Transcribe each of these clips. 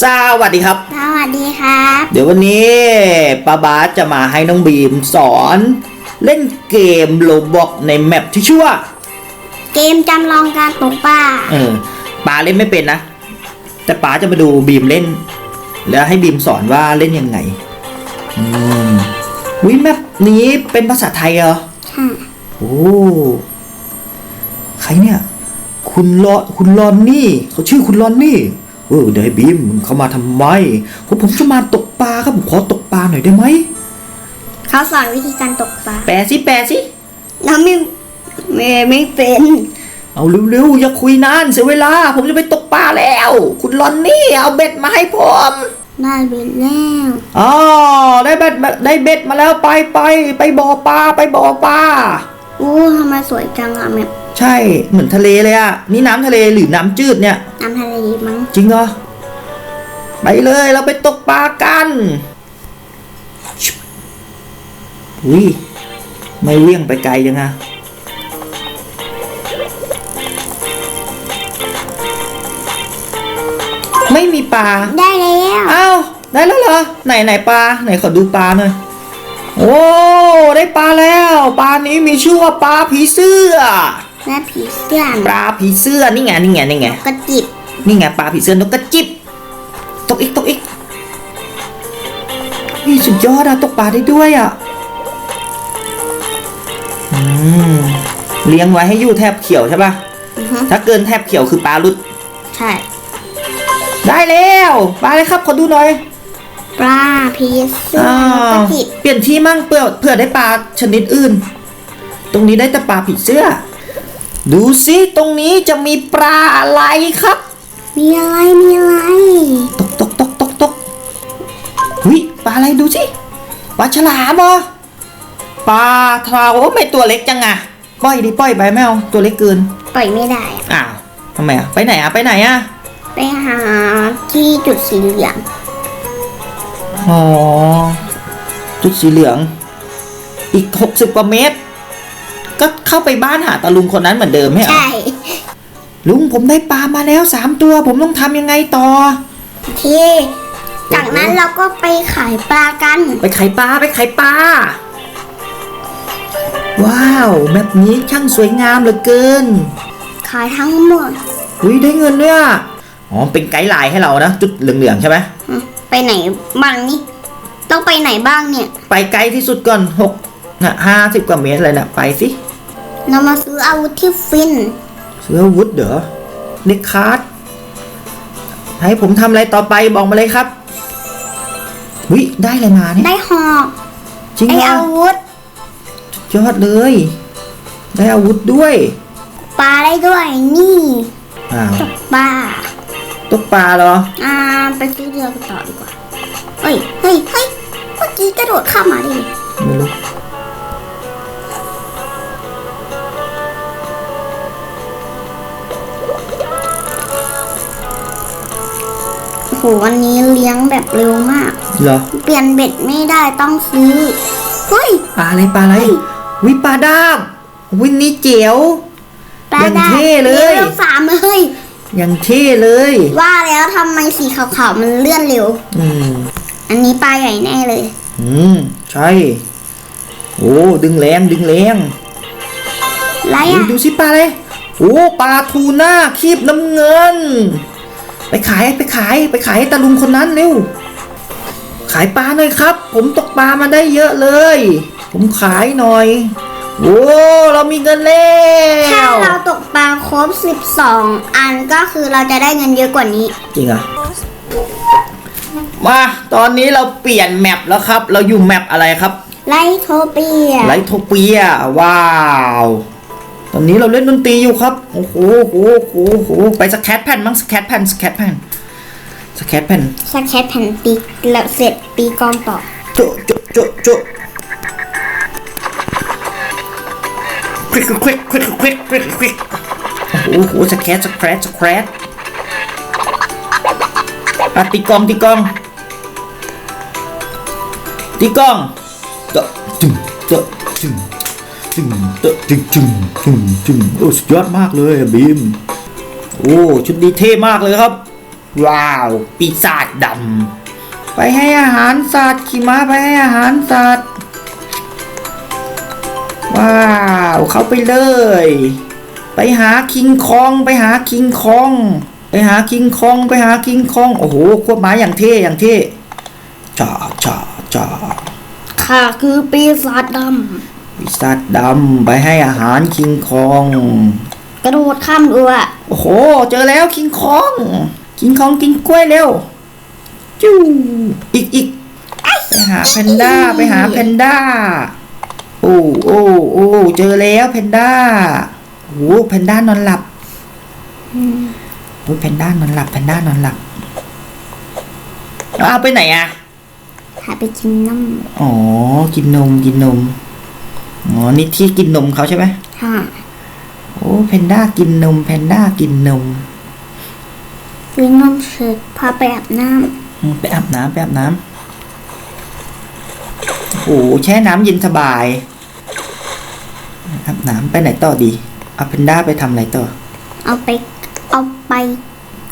สวัสดีครับ สวัสดีครับ เดี๋ยววันนี้ป้าบาสจะมาให้น้องบีมสอน เล่นเกมโลบอกในแมปที่ชื่อว่าเกมจำลองการตกปลาเออป้าเล่นไม่เป็นนะ แต่ป้าจะมาดูบีมเล่น แล้วให้บีมสอนว่าเล่นยังไง อืมวิแมปนี้เป็นภาษาไทยเหรอค่ะโอ้ใครเนี่ย คุณลอคุณลอนนี่ เขาชื่อคุณลอนนี่เออเดี๋ยวให้บีมมึงเขามาทำไมผมผมจะมาตกปลาครับผมขอตกปลาหน่อยได้ไหมเขาสอนวิธีการตกปลาแปลสิแปลสิเราไม่ไม่ไม่เป็น เอาเร็วๆอย่าคุยนานเสียเวลา ผมจะไปตกปลาแล้ว คุณลอนนี่เอาเบ็ดมาให้ผมได้เบ็ดแล้วอ๋อได้เบ็ดมาได้เบ็ดมาแล้วไปไปไปบ่อปลาไปบ่อปลาอู้ทำไมสวยจังอะแบบ ใช่เหมือนทะเลเลยอะนี่น้ำทะเลหรือน้ำจืดเนี่ย น้ำทะเลมั้งจริงเหรอไปเลยเราไปตกปลากันอุ้ยไม่เวี่ยงไปไกลยังอะไม่มีปลาได้แล้วอ้าวได้แล้วเหรอไหนไหนปลาไหนขอดูปลาหน่อยโอ้ได้ปลาแล้ว ปลานี้มีชื่อว่าปลาผีเสื้อ แม่ผีเสื้อปลาผีเสื้อนี่ไงนี่ไงนี่ไงกระจิบนี่ไงปลาผีเสื้อนกกระจิบตกอีกตกอีกนี่สุดยอดอะตกปลาได้ด้วยอะอืมเลี้ยงไว้ให้อยู่แทบเขียวใช่ปะอือฮึถ้าเกินแทบเขียวคือปลาหลุด ใช่ได้แล้วปลาเลยครับขอดูหน่อยปลาผีเสื้ออ้ากระวจิบเปลี่ยนที่มั่งเพื่อเพื่อได้ปลาชนิดอื่น ตรงนี้ได้แต่ปลาผีเสื้อ ดูสิตรงนี้จะมีปลาอะไรครับ มีอะไร มีอะไร ตกตกตกตกตกหุยปลาอะไรดูสิปลาฉลามเหรอปลาทราวโอ้ไม่ตัวเล็กจังอะปล่อยดิปล่อยไปไม่เอาตัวเล็กเกินปล่อยไม่ได้อะอ้าวทำไมอะไปไหนอะไปไหนอะไปหาที่จุดสีเหลืองอ๋อจุดสีเหลือง อีกหกสิบกว่าเมตร ก็เข้าไปบ้านหาตาลุงคนนั้นเหมือนเดิมไหมเหรอใช่ ลุงผมได้ปลามาแล้วสามตัวผมต้องทำยังไงต่อที่จากนั้นเราก็ไปขายปลากัน ไปไข่ปลาไปไข่ปลา ว้าวแบบนี้ช่างสวยงามเหลือเกิน ขายทั้งหมดอุ้ยได้เงินด้วยอะอ๋อเป็นไกด์ไลน์ให้เรานะจุดเหลืองๆใช่ไหมอืมไปไหนบ้างนี่ ต้องไปไหนบ้างเนี่ย ไปไกลที่สุดก่อนหก นะห้าสิบกว่าเมตรเลยนะไปสิเรามาซื้ออาวุธที่ฟินเสื้ออาวุธเหรอเด็กคาร์ดให้ผมทำอะไรต่อไปบอกมาเลยครับวิได้อะไรมาเนี่ยได้หอกจริงไอเหรออาวุธยอดเลย ได้อาวุธด้วยปลาได้ด้วยนี่อ้าวปลาตกปลาเหรอ อ่าไปซื้อเรือกันต่อดีกว่าเฮ้ยเฮ้ยเฮ้ยเมื่อกี้กระโดดข้ามมาดิไม่รู้ หวันนี้เลี้ยงแบบเร็วมาก เหรอ เปลี่ยนเบ็ดไม่ได้ต้องซื้อ เฮ้ย ปลาอะไรปลาอะไร วิปลาดาบวินนี้เจ๋วปลาอย่างได้เท่เลยเร็วสามเลย อย่างเท่เลย ว่าแล้วทำไมสีขาวๆมันเลื่อนเร็ว อืม อันนี้ปลาใหญ่แน่เลย อืม ใช่ โอ้ ดึงแรงดึงแรงไรอุ๊ยอะ ดูสิปลาเลยโอ้ ปลาทูน่าคีบน้ำเงิน ไปขายไปขายไปขายให้ตาลุงคนนั้นเร็ว ขายปลาหน่อยครับ ผมตกปลามาได้เยอะเลย ผมขายหน่อยโอ้เรามีเงินแล้ถ้าวเราตกปลาครบ 12 อันก็คือเราจะได้เงินเยอะกว่านี้ จริงเหรอะมาตอนนี้เราเปลี่ยนแมปแล้วครับ เราอยู่แมปอะไรครับ ไลโทเปีย ไลโทเปีย ว้าว ตอนนี้เราเล่นดนตรีอยู่ครับ โอ้โหโอ้โหโอ้โหไปสแคตแผ่นมั้งสแคตแผ่นสแคตแผ่นสแคตแผ่นสแคตแผ่นตีแล้วเสร็จตีกลองต่อโจะโจะโจะโจะควิกควิกควิกควิกควิกควิกโอ้โหสแคตสแคตสแคตอะตีกลองตีกลองตีกลองเตะจึงเตะจึง จึงเตะจึงจึงจึงจึงโอ้สุดยอดมากเลยอะบีม โอ้ชุดดีเท่มากเลยครับ ว้าว ปีศาจดำไปให้อาหารสัตว์ขี่ม้าไปให้อาหารสัตว์ว้าวเข้าไปเลย ไปหาคิงคองไปหาคิงคอง ไปหาคิงคองไปหาคิงคองโอ้โหควบม้าอย่างเท่อย่างเท่จ่าจ่าจ่าข้าคือปีศาจดำ ปีศาจดำไปให้อาหารคิงคองำกระโดดข้ามรั้วโอ้โห เจอแล้วคิงคอง คิงคองกินกล้วยเร็วจู้อีกอีกไปหาแพนด้าไปหาแพนด้า โอ้โอ้โอ้เจอแล้วแพนด้าโอ้แพนด้านอนหลับโอ้แพนด้านอนหลับแพนด้านอนหลับเอาไปไหนอะหาไปกินน้อ๋อ กินนม กินนม อ๋อ นี่ที่กินนมเขาใช่ไหมำค่ะโอ้แพนด้ากินนมแพนด้ากินนมวินนมเสร็จพาไปอาบน้อืมไปอาบน้ำไปอาบน้ำโอ้แช่น้ำเย็นสบายอาบน้ำไปไหนต่อดีเอาเพนด้าไปทำอะไรต่อำเอาไปเอาไป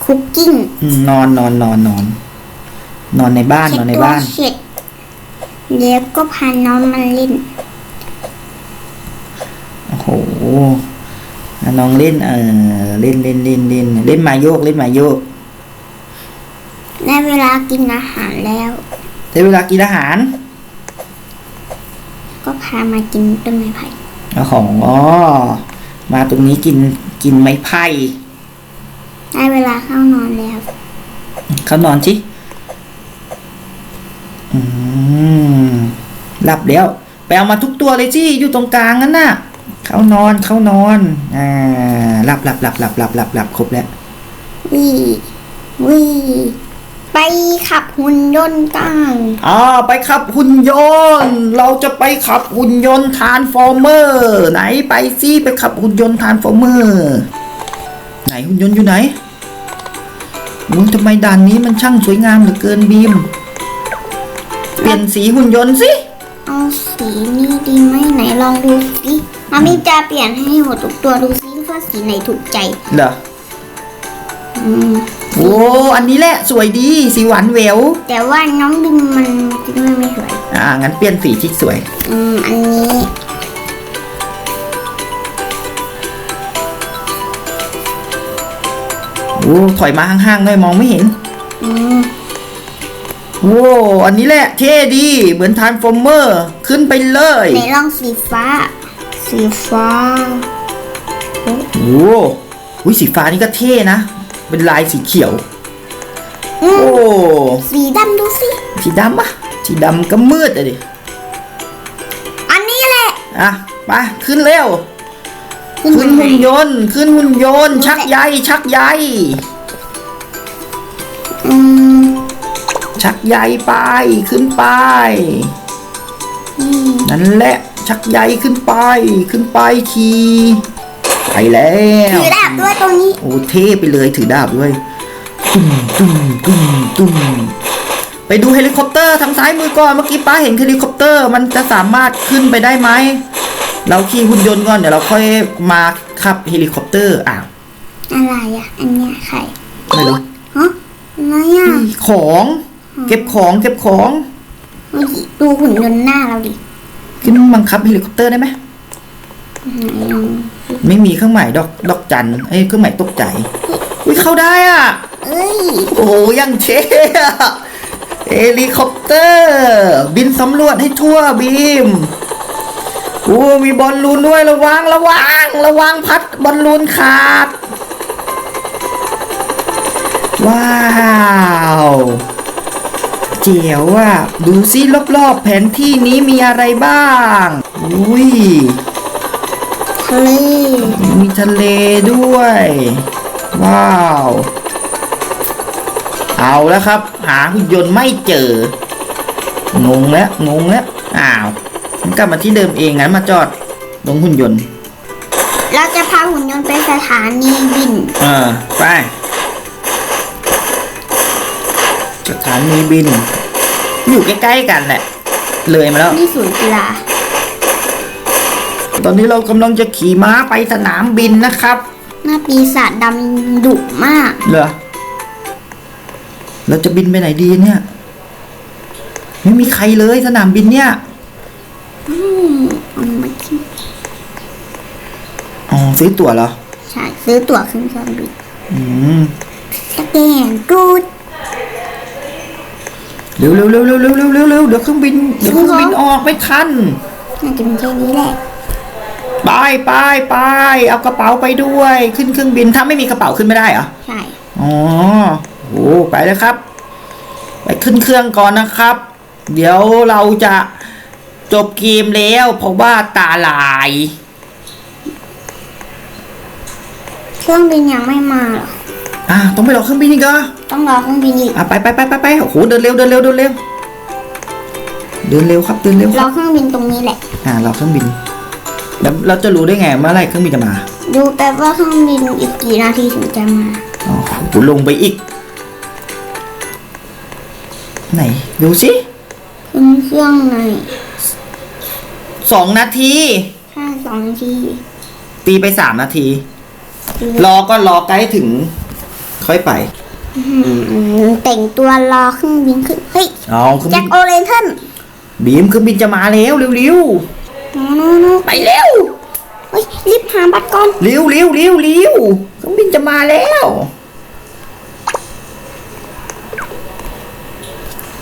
คุกกิ้งอืมนอนนอนนอนนอน นอนในบ้านเช็นดอนในตัวบ้าน เสร็จแล้วก็พาน้องมาเล่นโอ้โหอะ น้องเล่น เออเล่นเล่นเล่นเล่นเล่นมาโยกเล่นมาโยกได้เวลากินอาหารแล้วได้เวลากินอาหาร ก็พามากินต้นไม้ไผ่เอาของอ๋อมาตรงนี้กินกินไม้ไผ่ได้เวลาเข้านอนแล้ว เขานอนสิอืมหลับแล้ว ไปเอามาทุกตัวเลยสิอยู่ตรงกลางนั่นน่ะ เขานอนเขานอน อ่าหลับหลับหลับหลับหลับหลับหลับครบแล้ววีวีไปขับหุ่นยนต์กันอ่าไปขับหุ่นยนต์ เราจะไปขับหุ่นยนต์ทานฟอร์เมอร์ ไหนไปสิไปขับหุ่นยนต์ทานฟอร์เมอร์ ไหนหุ่นยนต์อยู่ไหนอุ้ยทำไมด่านนี้มันช่างสวยงามเหลือเกินบีม เปลี่ยนสีหุ่นยนต์สิ เอาสีนี้ดีไหมไหนลองดูสิ มามิจะเปลี่ยนให้หมดทุกตัวดูสิว่าสีไหนถูกใจเหรออืมโอ้อันนี้แหละสวยดีสีหวานแหววแต่ว่าน้องบิมมันคิดว่าไม่สวยอ่างั้นเปลี่ยนสีที่สวย อืมอันนี้โอ้ถอยมาห่างๆหน่อยมองไม่เห็นอืมโอ้อันนี้แหละเท่ดี เหมือนทานฟอร์เมอร์ ขึ้นไปเลยไหนลองสีฟ้า สีฟ้าโอ้อุ้ยสีฟ้านี่ก็เท่นะ เป็นลายสีเขียวอืโอ้มสีดำดูสิสีดำปะสีดำก็มืดอะดิอันนี้แหละอะไปขึ้นเร็ว ขึ้นไหหุ่นยนต์ ขึ้นหุ่นยนต์ ชักใยชักใยอืมชักใยไปขึ้นไปอืมนั่นแหละ ชักใยขึ้นไป ขึ้นไปขี่ไปแล้วถือดาบด้วยตรงนี้ โอ้เท่ไปเลยถือดาบด้วยตุ้มตุ้มตุ้มตุ้มไปดูเฮลิคอปเตอร์ทางซ้ายมือก่อนเมื่อกี้ป้าเห็นเฮลิคอปเตอร์มันจะสามารถขึ้นไปได้ไหมเราขี่หุ่นยนต์ก่อนเดี๋ยวเราค่อยมาขับเฮลิคอปเตอร์อะอะไรอะอันเนี้ยใครไม่รู้ฮะอะไรอะของ เก็บของเก็บของเฮ้ยดูหุ่นยนต์หน้าเราดิ ขึ้นบังคับเฮลิคอปเตอร์ได้ไหมไหนลองไม่มีเครื่องหมายดอกดอกจันเอ้ยเครื่องหมายตกใจอุ้ยเข้าได้อะเอ้ยโอ้โหยังเท่อะเฮลิคอปเตอร์ บินสำรวจให้ทั่วบีมโอ้มีบอลลูนด้วยระวังระวังระวังพัดบอลลูนขาด ว้าว เจ๋วอะ ดูซิรอบๆแผนที่นี้มีอะไรบ้าง อุ้ยทะเลมีทะเลด้วย ว้าว เอาแล้วครับ หาหุ่นยนต์ไม่เจอ งงแล้วงงแล้วอ้าวมันกลับมาที่เดิมเองงั้นมาจอดตรงหุ่นยนต์ เราจะพาหุ่นยนต์ไปสถานีบิน เออ ไป สถานีบิน อยู่ใกล้ๆกันแหละ เลยมาแล้ว นี่ศูนย์กีฬาตอนนี้เรากำลังจะขี่ม้าไปสนามบินนะครับ หน้าปีศาจดำดุมาก เหรอ เราจะบินไปไหนดีเนี่ย ไม่มีใครเลยสนามบินเนี่ยอืมเอามาขึ้นอ๋อซื้อตั๋วเหรอ ใช่ซื้อตั๋วขึ้นเครื่องบินอืม สแกนกูด เร็วเร็วเร็วเร็วเร็วเร็วเร็วเร็วเดี๋ยวเครื่องบินเดี๋ยวเครื่องบินออกไม่ทันน่าจะเป็นแค่นี้แหละไปไปไปเอากระเป๋าไปด้วย ขึ้นเครื่องบินถ้าไม่มีกระเป๋าขึ้นไม่ได้เหรอใช่อ๋อโอ้ไปเลยครับ ไปขึ้นเครื่องก่อนนะครับ เดี๋ยวเราจะจบเกมแล้วเพราะว่าตาลาย เครื่องบินยังไม่มาหรอ อะต้องไปรอเครื่องบินอีกเหรอต้องรอเครื่องบินอีกอะไปไปไปไปไปโอ้โหเดินเร็วเดินเร็วเดินเร็วเดินเร็วครับเดินเร็วครรัอบ เครื่องบินตรงนี้แหละ อ่ารอเครื่องบินแล้วเราจะรู้ได้ไงเมื่อไหรเครื่องบินจะมาดูแป๊บว่าเครื่องบินอีกกี่นาทีถึงจะมา อ๋อโหลงไปอีก ไหน ดูสิขึ้นเครื่องในอยสองนาทีแค่สองนาทีตีไปสามนาทีคือรอก็รอใกล้ถึง ค่อยไปอืมแต่งตัวรอเครื่องบินขึ้นเฮ้ยเอาเครื่องแจ็บิคนโอเรนเทนบีมเครื่องบินจะมาแล้วเร็วเร็วโน้โน้โน้ๆไปเร็วเฮ้ยรีบหาบัตรก่อนเร็วเร็วเร็วเร็วเครื่องบินจะมาแล้ว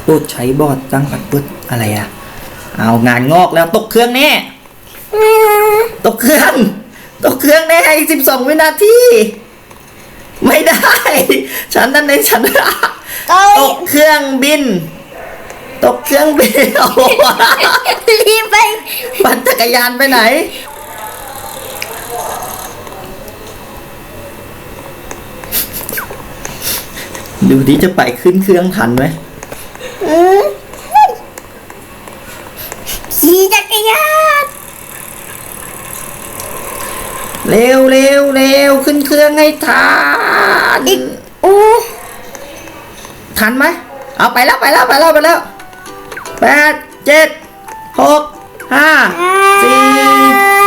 ปุดใช้บอร์ดตั้งปัดปุดอะไรอะเอางานงอกแล้วตกเครื่องแน่ตกเครื่อง ตกเครื่องแน่อีกสิบสองวินาที ไม่ได้ ฉันนั่นในฉันก็ตกเครื่องบิน ตกเครื่องบินโอ้โหรีบไปปั่นจักรยานไปไหน ดูดิจะไปขึ้นเครื่องทันไหม เร็วเร็วเร็วขึ้นเครื่องให้ทันโอ้ทันไหมเอาไปแล้วไปแล้วไปแล้วไปแล้วแปดเจ็ดหกห้าสี่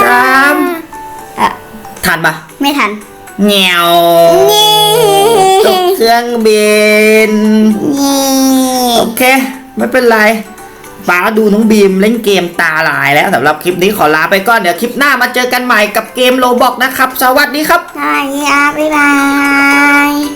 สามอะทันปะไม่ทันเงียวนี่ตกเครื่องบินนี่โอเค ไม่เป็นไร ป้าดูน้องบีมเล่นเกมตาลายแล้วสำหรับคลิปนี้ขอลาไปก่อน เดี๋ยวคลิปหน้ามาเจอกันใหม่กับเกมโลบอกนะครับ สวัสดีครับ สวัสดีครับบ๊ายบาย